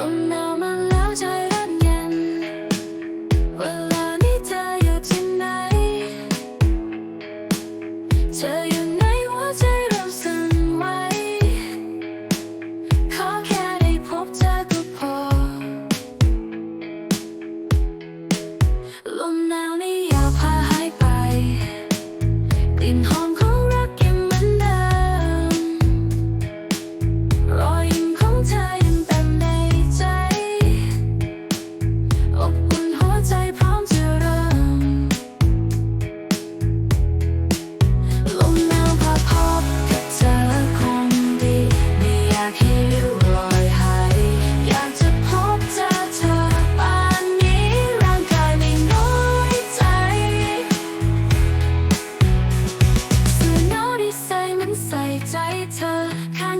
ลมหนาวมาแล้วใจเริ่มเย็น เวลานี้เธออยู่ที่ไหน เธออยู่ในหัวใจเราสั่นไหวขอแค่ได้พบเธอก็พอ ลมหนาวนี้อย่าพาหายไปกลิ่นหอม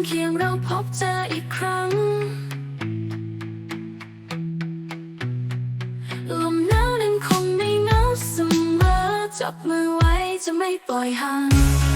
เคียงเราพบเจออีกครั้ง ลมหนาวนั้นคงไม่เหงาเสมอจับมือไว้จะไม่ปล่อยห่าง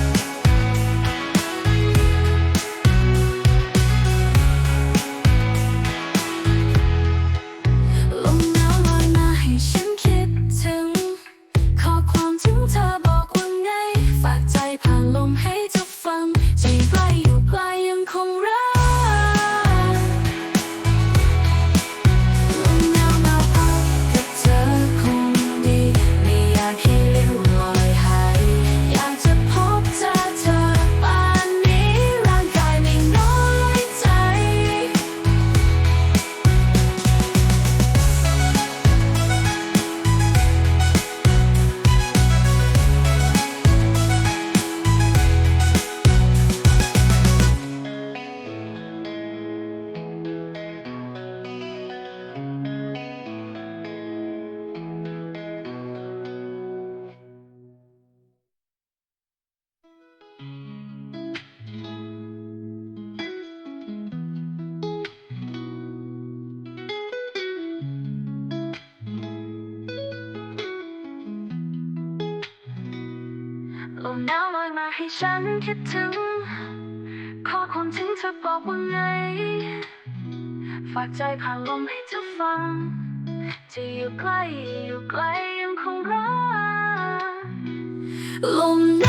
ลมหนาวลอยมาให้ฉันคิดถึง ขอความถึงเธอบอกว่าไง ฝากใจผ่านลมให้เธอฟัง จะอยู่ใกล้อยู่ไกลยังคงรักลมหน